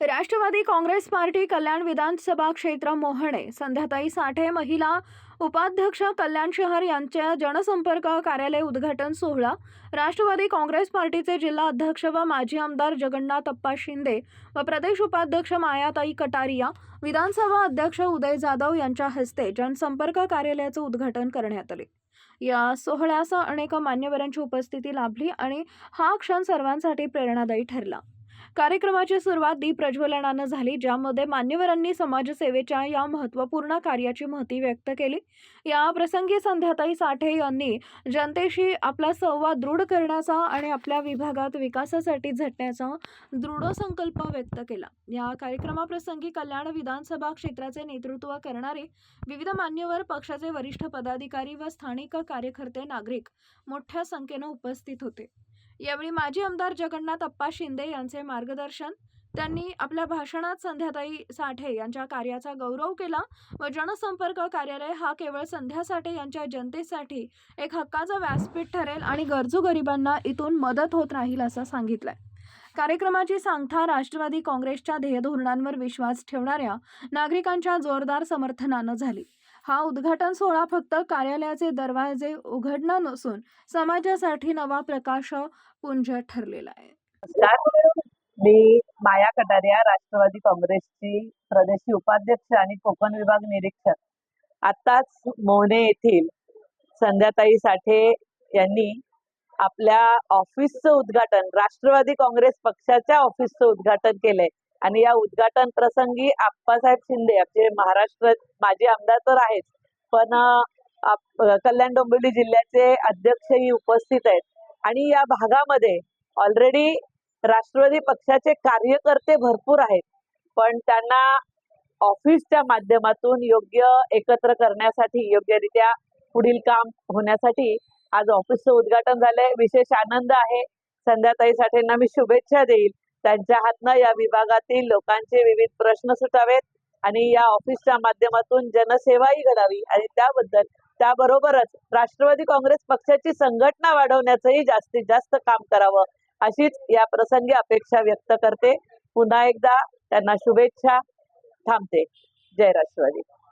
Rashtrawadi Congress party Kalyan विधानसभा क्षेत्र मोहणे. संध्याताई साठे महिला उपाध्यक्ष कल्याण शहर यांच्या जनसंपर्क कार्यालय उद्घाटन सोहळा. राष्ट्रवादी काँग्रेस पार्टीचे जिल्हा अध्यक्ष व माजी आमदार जगन्नाथ अप्पा शिंदे व प्रदेश उपाध्यक्ष मायाताई कटारिया विधानसभा अध्यक्ष उदय जाधव यांच्या हस्ते जनसंपर्क कार्यालयाचं उद्घाटन करण्यात आले. या सोहळ्यास अनेक मान्यवरांची उपस्थिती लाभली आणि हा क्षण सर्वांसाठी प्रेरणादायी ठरला. कार्यक्रमाची सुरुवात दीप प्रज्वलनानं झाली ज्यामध्ये मान्यवरांनी समाजसेवेच्या या महत्त्वपूर्ण कार्याची महती व्यक्त केली. या प्रसंगी संध्याताई साठे यांनी जनतेशी आपला संवाद दृढ करण्याचा आणि आपल्या विभागात विकासासाठी झटण्याचा दृढ संकल्प व्यक्त केला. या कार्यक्रमाप्रसंगी कल्याण विधानसभा क्षेत्राचे नेतृत्व करणारे विविध मान्यवर पक्षाचे वरिष्ठ पदाधिकारी व स्थानिक कार्यकर्ते नागरिक मोठ्या संख्येनं उपस्थित होते. यावेळी माजी आमदार जगन्नाथ अप्पा शिंदे यांचे मार्गदर्शन त्यांनी आपल्या भाषणात संध्याताई साठे यांच्या कार्याचा गौरव केला व जनसंपर्क कार्यालय हा केवळ संध्या साठे यांच्या जनतेसाठी एक हक्काचं व्यासपीठ ठरेल आणि गरजू गरिबांना इथून मदत होत राहील असं सांगितलंय. कार्यक्रमाची सांगता राष्ट्रवादी काँग्रेसच्या ध्येयधोरणांवर विश्वास ठेवणाऱ्या नागरिकांच्या जोरदार समर्थनानं झाली. हा उद्घाटन सोहळा फक्त कार्यालयाचे दरवाजे उघडणं नसून समाजासाठी नवा प्रकाश पुंज ठरलेला आहे. मी माया कटारिया राष्ट्रवादी काँग्रेसची प्रदेशी उपाध्यक्ष आणि कोकण विभाग निरीक्षक. आत्ताच मोहने येथील संध्याताई साठे यांनी आपल्या ऑफिसचं उद्घाटन राष्ट्रवादी काँग्रेस पक्षाच्या ऑफिसचं उद्घाटन केलंय. आणि या उद्घाटन प्रसंगी आप्पासाहेब शिंदे जे महाराष्ट्र माजी आमदार तर आहेच पण कल्याण डोंबिवली जिल्ह्याचे अध्यक्षही उपस्थित आहेत. आणि या भागामध्ये ऑलरेडी राष्ट्रवादी पक्षाचे कार्यकर्ते भरपूर आहेत. पण त्यांना ऑफिसच्या माध्यमातून योग्य एकत्र करण्यासाठी योग्यरित्या पुढील काम होण्यासाठी आज ऑफिसचं उद्घाटन झालंय. विशेष आनंद आहे. संध्याताई साठेंना मी शुभेच्छा देईल. त्यांच्या हातनं या विभागातील लोकांचे विविध प्रश्न सुटावेत आणि या ऑफिसच्या माध्यमातून जनसेवाही घडावी आणि त्याबद्दल त्याबरोबरच राष्ट्रवादी काँग्रेस पक्षाची संघटना वाढवण्याचंही जास्तीत जास्त काम करावं अशीच या प्रसंगी अपेक्षा व्यक्त करते. पुन्हा एकदा त्यांना शुभेच्छा. थांबते. जय राष्ट्रवादी.